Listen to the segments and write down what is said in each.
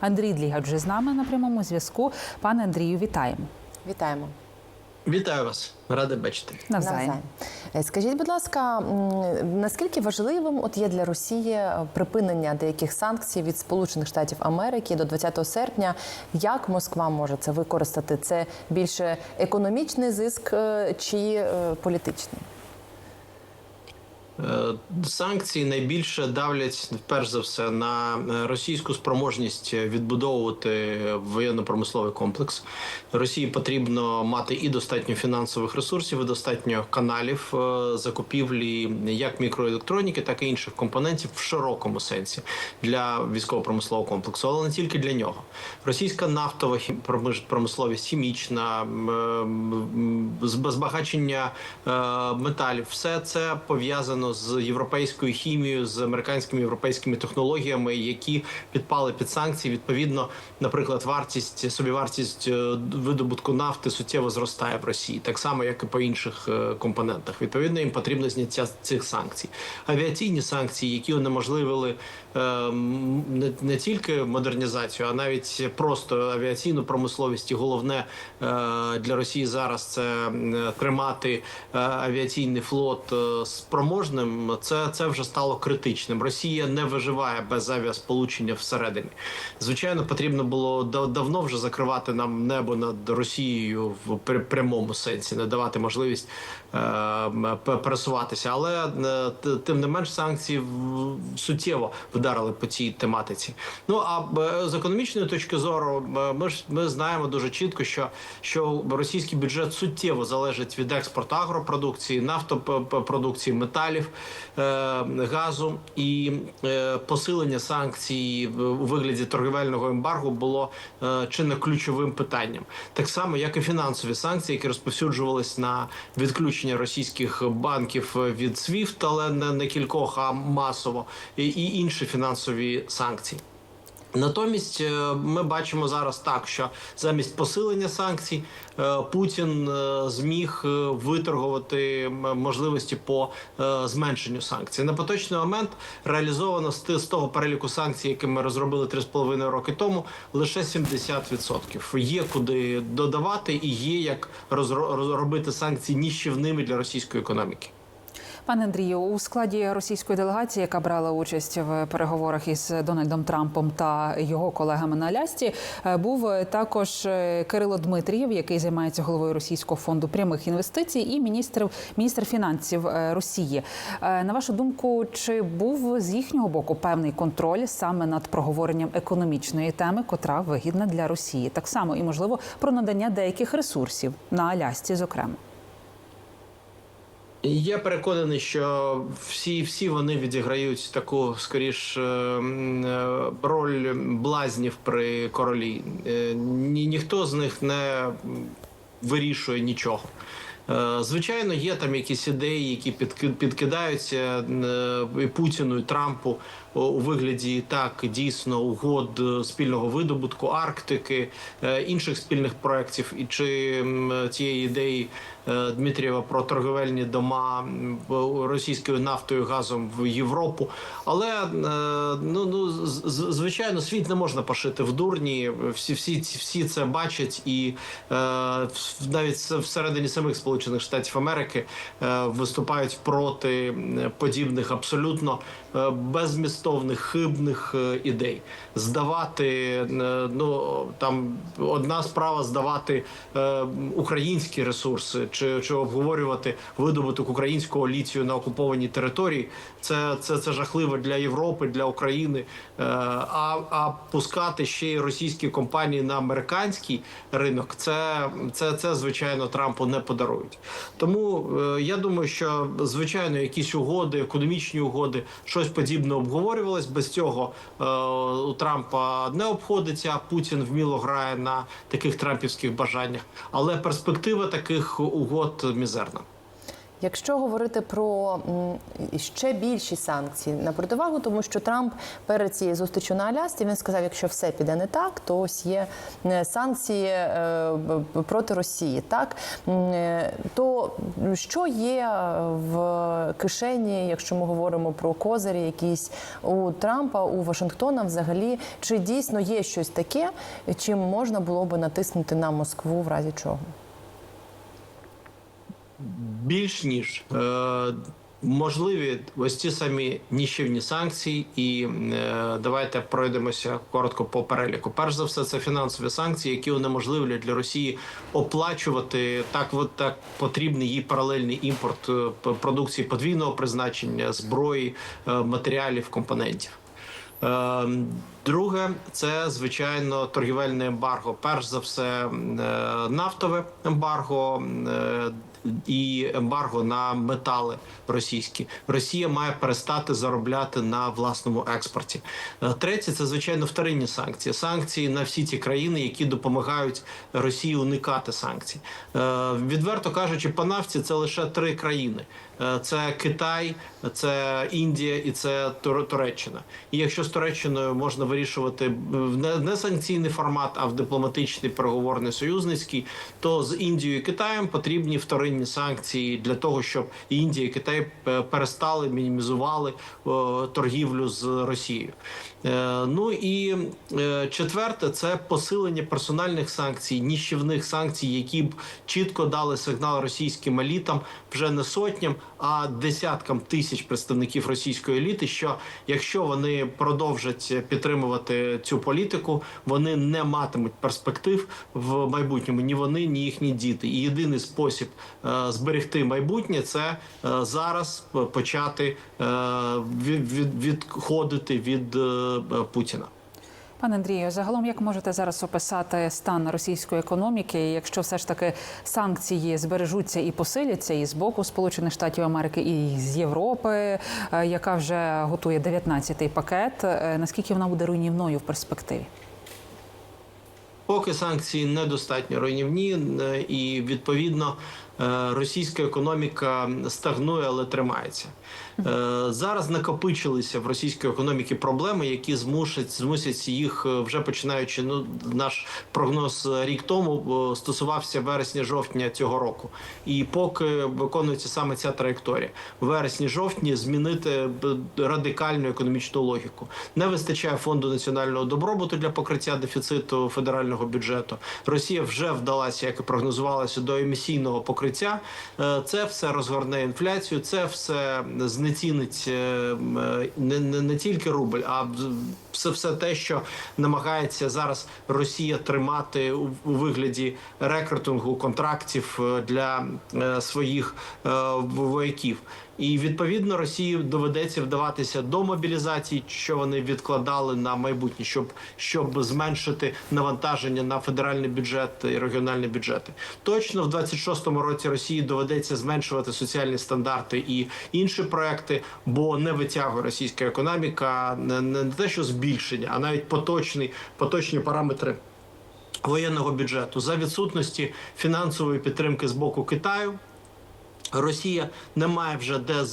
Андрій Длігач вже з нами на прямому зв'язку. Пане Андрію, вітаємо. Вітаємо. Вітаю вас, радий бачити. Навзаєм. Навзаєм. Скажіть, будь ласка, наскільки важливим от є для Росії е, припинення деяких санкцій від Сполучених Штатів Америки до 20 серпня? Як Москва може це використати? Це більше економічний зиск е, чи е, політичний? Е, Санкції найбільше давлять перш за все на е, російську спроможність відбудовувати воєнно-промисловий комплекс. Росії потрібно мати і достатньо фінансових ресурсів, і достатньо каналів е, закупівлі як мікроелектроніки, так і інших компонентів в широкому сенсі для військово-промислового комплексу, але не тільки для нього. Російська нафтова промисловість, хімічна, збагачення металів, все це пов'язано з європейською хімією, з американськими європейськими технологіями, які підпали під санкції. Відповідно, наприклад, вартість собівартість е, видобутку нафти суттєво зростає в Росії, так само як і по інших е, компонентах. Відповідно, їм потрібно зняття цих санкцій. Авіаційні санкції, які унеможливили не, не тільки модернізацію, а навіть просто авіаційну промисловість. І головне е, для Росії зараз це тримати е, авіаційний флот е, спроможним. Це, це вже стало критичним. Росія не виживає без авіасполучення всередині. Звичайно, потрібно було да- давно вже закривати нам небо над Росією в пр- прямому сенсі, не давати можливість пересуватися. Але тим не менш санкції суттєво вдарили по цій тематиці. Ну а б, з економічної точки зору, ми ж ми знаємо дуже чітко, що, що російський бюджет суттєво залежить від експорту агропродукції, нафтопродукції, металів, е, газу і е, посилення санкцій у вигляді торгівельного ембарго було е, чи не ключовим питанням, так само як і фінансові санкції, які розповсюджувались на відключення російських банків від SWIFT, але не, не кількох, а масово, і, і інші фінансові санкції. Натомість е, ми бачимо зараз так, що замість посилення санкцій е, Путін е, зміг виторгувати можливості по зменшенню санкцій. На поточний момент реалізовано з того переліку санкцій, які ми розробили 3,5 роки тому, лише 70%. Є куди додавати і є як розробити санкції ніщівними для російської економіки. Пане Андрію, у складі російської делегації, яка брала участь в переговорах із Дональдом Трампом та його колегами на Алясці, е, був також е, Кирило Дмитрієв, який займається головою Російського фонду прямих інвестицій, і міністр міністр фінансів е, Росії. Е, На вашу думку, чи був з їхнього боку певний контроль саме над проговоренням економічної теми, котра вигідна для Росії, так само і можливо про надання деяких ресурсів на Алясці, зокрема. Я переконаний, що всі, всі вони відіграють таку скоріш е, е, роль блазнів при королі. Е, Ні, ніхто з них не вирішує нічого. Звичайно, є там якісь ідеї, які підкидаються і Путіну і Трампу у вигляді так дійсно угод е, спільного видобутку Арктики, е, інших спільних проєктів, і чи м, тієї ідеї е, Дмитрієва про торговельні дома російською нафтою газом в Європу. Але е, ну, ну звичайно, світ не можна пошити в дурні. Всі, всі, всі це бачать, і е, навіть всередині самих Сполучених Штатів Америки е, виступають проти подібних абсолютно е, безмістовних хибних е, ідей. Здавати е, ну там одна справа здавати е, українські ресурси чи, чи обговорювати видобуток українського літію на окупованій території. Це, це, це жахливо для Європи, для України. А, а пускати ще й російські компанії на американський ринок, це, це, це звичайно Трампу не подарують. Тому я думаю, що звичайно якісь угоди, економічні угоди, щось подібне обговорювалось. Без цього е, у Трампа не обходиться. Путін вміло грає на таких трампівських бажаннях. Але перспектива таких угод мізерна. Якщо говорити про ще більші санкції на противагу, тому що Трамп перед цією зустрічю на Алясці він сказав, якщо все піде не так, то ось є е, санкції е, проти Росії. Так е, то що є в кишені, якщо ми говоримо про козирі, якісь у Трампа, у Вашингтона, взагалі, чи дійсно є щось таке, чим можна було би натиснути на Москву в разі чого? Більш ніж е, можливі ось ці самі ніщівні санкції, і е, давайте пройдемося коротко по переліку. Перш за все, це фінансові санкції, які унеможливлять для Росії оплачувати так, от так потрібний їй паралельний імпорт е, продукції подвійного призначення, зброї, е, матеріалів, компонентів. Е, Друге, це звичайно торгівельне ембарго. Перш за все, е, нафтове ембарго і ембарго на метали російські. Росія має перестати заробляти на власному експорті. Е, Третє, це звичайно вторинні санкції. Санкції на всі ті країни, які допомагають Росії уникати санкцій. Е, Відверто кажучи, по нафті це лише три країни: Е, це Китай, це Індія і це Тур- Туреччина. І якщо з Туреччиною можна вирішувати не санкційний формат, а в дипломатичний переговорний союзницький, то з Індією і Китаєм потрібні вторинні санкції для того, щоб Індія і Китай е, перестали мінімізували е, торгівлю з Росією. Е, Ну і е, четверте це посилення персональних санкцій, ніщівних санкцій, які б чітко дали сигнал російським елітам вже не сотням, а десяткам тисяч представників російської еліти. Що якщо вони продовжать підтримувати цю політику, вони не матимуть перспектив в майбутньому ні вони, ні їхні діти. І єдиний спосіб е, зберегти майбутнє це зараз почати від, від, відходити від Путіна. Пане Андрію, загалом як можете зараз описати стан російської економіки, якщо все ж таки санкції збережуться і посиляться і з боку Сполучених Штатів Америки, і з Європи, е, яка вже готує 19-й пакет, е, наскільки вона буде руйнівною в перспективі? Поки санкції недостатньо руйнівні, е, і відповідно е, російська економіка стагнує, але тримається. Е, Зараз накопичилися в російській економіці проблеми, які змусять змусять їх е, вже починаючи. Ну наш прогноз е, рік тому е, стосувався вересня-жовтня цього року. І поки виконується саме ця траєкторія, вересні-жовтні змінити радикальну економічну логіку. Не вистачає фонду національного добробуту для покриття дефіциту федерального бюджету. Росія вже вдалася, як і прогнозувалося, до емісійного покриття. Е, Це все розгорне інфляцію, це все знецінить е, е, не, не, не тільки рубль, а все, все те, що намагається зараз Росія тримати у, у вигляді рекрутингу контрактів для своїх вояків. І відповідно Росії доведеться вдаватися до мобілізації, що вони відкладали на майбутнє, щоб щоб зменшити навантаження на федеральний бюджет і регіональні бюджети. Точно в 26-му році Росії доведеться зменшувати соціальні стандарти і інші проекти, бо не витягує російська економіка не, не те, що збільшення, а навіть поточний поточні параметри. Воєнного бюджету за відсутності фінансової підтримки з боку Китаю Росія не має вже де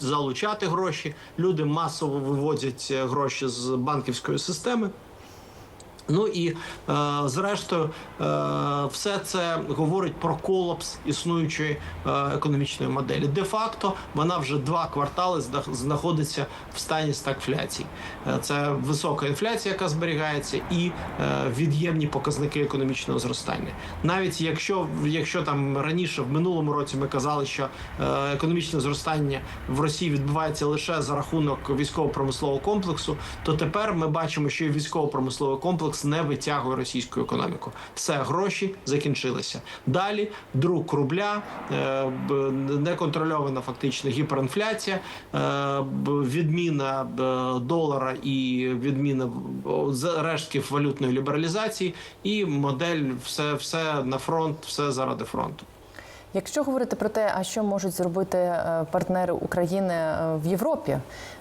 залучати гроші. Люди масово виводять е, гроші з банківської системи. Ну і е, зрештою, е, все це говорить про колапс існуючої е, економічної моделі. Де-факто вона вже два квартали знаходиться в стані стагфляції. Е, Це висока інфляція, яка зберігається, і е, від'ємні показники економічного зростання. Навіть якщо якщо там раніше в минулому році ми казали, що е, економічне зростання в Росії відбувається лише за рахунок військово-промислового комплексу, то тепер ми бачимо, що і військово-промисловий комплекс не витягує російську економіку. Все гроші закінчилися. Далі друк рубля, е, неконтрольована фактично гіперінфляція, е, відміна е, долара і відміна з- рештків валютної лібералізації, і модель все, все на фронт, все заради фронту. Якщо говорити про те, а що можуть зробити е, партнери України е, в Європі,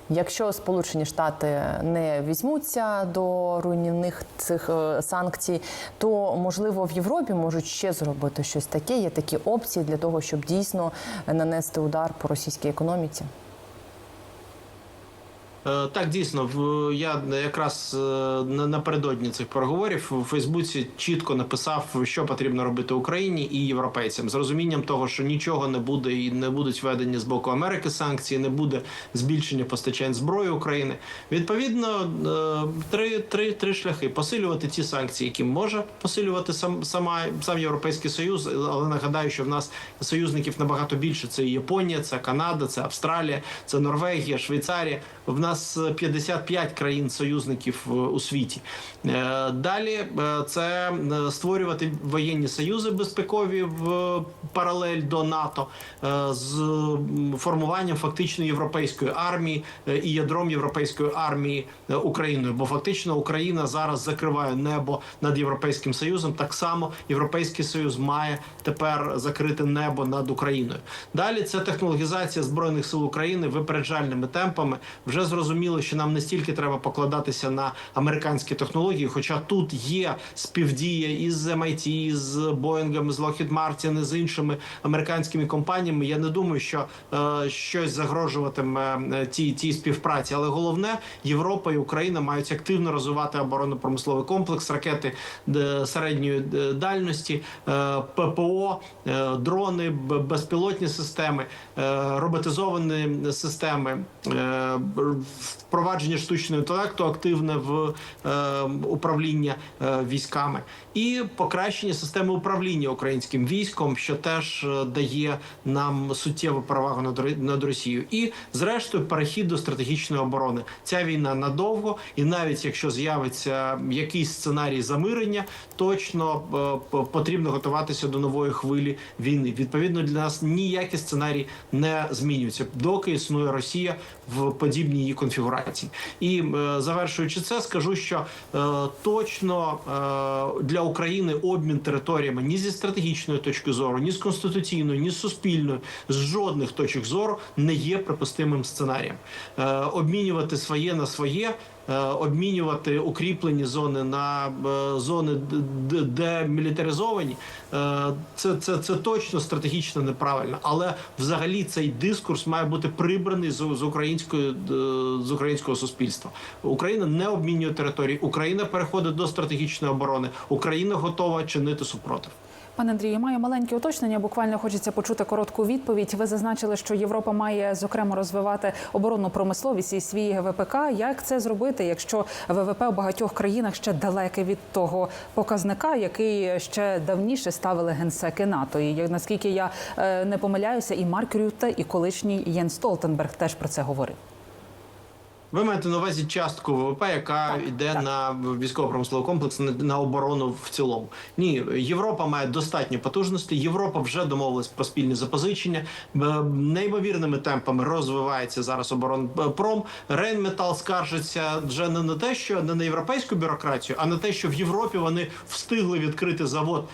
якщо Сполучені Штати не візьмуться до руйнівних цих е, санкцій, то можливо в Європі можуть ще зробити щось таке. Є такі опції для того, щоб дійсно нанести удар по російській економіці. Е, Так, дійсно, в я якраз е, напередодні цих переговорів у Фейсбуці чітко написав, що потрібно робити Україні і європейцям з розумінням того, що нічого не буде і не будуть введені з боку Америки санкції, не буде збільшення постачань зброї України. Відповідно, е, три, три, три шляхи: посилювати ті санкції, які може посилювати сам сама сам Європейський Союз. Але нагадаю, що в нас союзників набагато більше. Це Японія, це Канада, це Австралія, це Норвегія, Швейцарія. В нас 55 країн союзників е, у світі. Е, Далі е, це створювати воєнні союзи безпекові в паралель до НАТО з формуванням фактично європейської армії і ядром європейської армії Україною. Бо фактично Україна зараз закриває небо над європейським союзом. Так само європейський союз має тепер закрити небо над Україною. Далі це технологізація збройних сил України випереджальними темпами. Вже зрозуміло, що нам не стільки треба покладатися на американські технології, хоча тут є співдія із MIT, з Боїнгом, з Lockheed Martin, з іншими американськими компаніями. Я не думаю, що е, щось загрожуватиме е, тій, тій співпраці. Але головне, Європа і Україна мають активно розвивати оборонно-промисловий комплекс, ракети е, середньої е, дальності, е, ППО, е, дрони, безпілотні системи, е, роботизовані системи, е, впровадження штучного інтелекту активне в е, управління е, військами і покращення системи управління українським військом, що теж е, дає нам суттєву перевагу над, над Росією. І зрештою перехід до стратегічної оборони. Ця війна надовго, і навіть якщо з'явиться якийсь сценарій замирення, точно е, потрібно готуватися до нової хвилі війни. Відповідно, для нас ніякі сценарії не змінюються, доки існує Росія в подібній її конфігурації. І е, завершуючи це, скажу, що е, точно е, для України обмін територіями ні зі стратегічної точки зору, ні з конституційної, ні з суспільної, з жодних точок зору не є припустимим сценарієм. Обмінювати своє на своє. Е, Обмінювати укріплені зони на е, зони демілітаризовані, е, це, це, це точно стратегічно неправильно. Але взагалі цей дискурс має бути прибраний з, з української з українського суспільства. Україна не обмінює території. Україна переходить до стратегічної оборони. Україна готова чинити супротив. Пане Андрію, маю маленьке уточнення. Буквально хочеться почути коротку відповідь. Ви зазначили, що Європа має зокрема розвивати оборонну промисловість і свій ВПК. Як це зробити, якщо ВВП у багатьох країнах ще далеке від того показника, який ще давніше ставили генсеки НАТО? І наскільки я е, не помиляюся, і Марк Рютте, і колишній Єн Столтенберг теж про це говорив. Ви маєте на увазі частку ВВП, яка йде на військово-промисловий комплекс на, оборону в цілому. Ні, Європа має достатньо потужності. Європа вже домовилась про спільні запозичення. Неймовірними темпами розвивається зараз оборонпром. Рейнметал скаржиться вже не на те, що не на європейську бюрократію, а на те, що в Європі вони встигли відкрити завод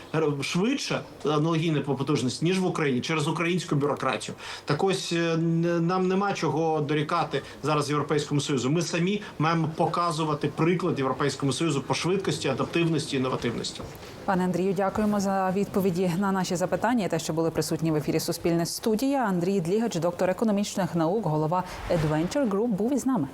швидше, аналогійне по потужності, ніж в Україні через українську бюрократію. Так ось е, нам нема чого дорікати зараз європейському союзу. Ми самі маємо показувати приклад європейському союзу по швидкості, адаптивності інновативності. Пане Андрію, дякуємо за відповіді на наші запитання. Те, що були присутні в ефірі Суспільне студія. Андрій Длігач, доктор економічних наук, голова Adventure Group, був із нами.